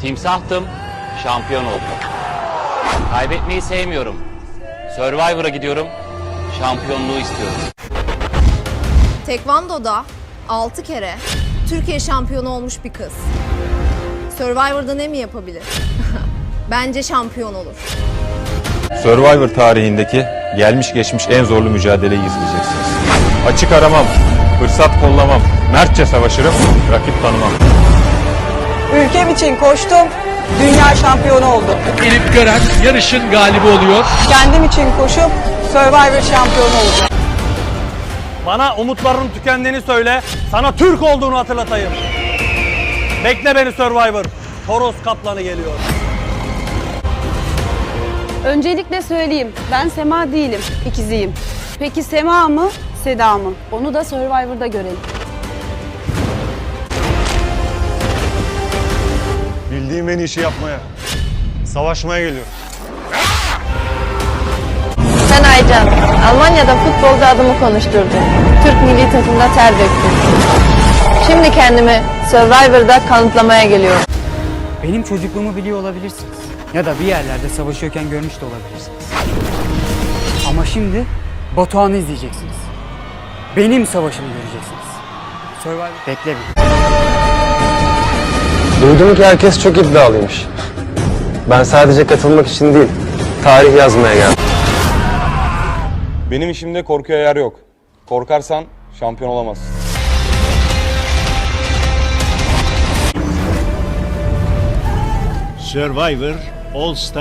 Timsahtım, şampiyon oldum. Kaybetmeyi sevmiyorum. Survivor'a gidiyorum, şampiyonluğu istiyorum. Tekvando'da 6 kere Türkiye şampiyonu olmuş bir kız. Survivor'da ne mi yapabilir? Bence şampiyon olur. Survivor tarihindeki gelmiş geçmiş en zorlu mücadeleyi izleyeceksiniz. Açık aramam, fırsat kollamam, mertçe savaşırım, rakip tanımam. Ülkem için koştum, dünya şampiyonu oldum. Elif Gören yarışın galibi oluyor. Kendim için koşup Survivor şampiyonu olacağım. Bana umutlarının tükendiğini söyle, sana Türk olduğunu hatırlatayım. Bekle beni Survivor. Toros Kaplanı geliyor. Öncelikle söyleyeyim, ben Sema değilim, ikiziyim. Peki Sema mı, Seda mı? Onu da Survivor'da görelim. Bildiğim en işi yapmaya, savaşmaya geliyorum. Sen Aycan, Almanya'da futbolda adımı konuşturdun. Türk milli takımda ter döktün. Şimdi kendimi Survivor'da kanıtlamaya geliyorum. Benim çocukluğumu biliyor olabilirsiniz. Ya da bir yerlerde savaşıyorken görmüş de olabilirsiniz. Ama şimdi Batuhan'ı izleyeceksiniz. Benim savaşımı göreceksiniz. Survivor bekle bir. Duydum ki herkes çok iddialıymış. Ben sadece katılmak için değil, tarih yazmaya geldim. Benim işimde korkuya yer yok. Korkarsan şampiyon olamazsın. Survivor All Star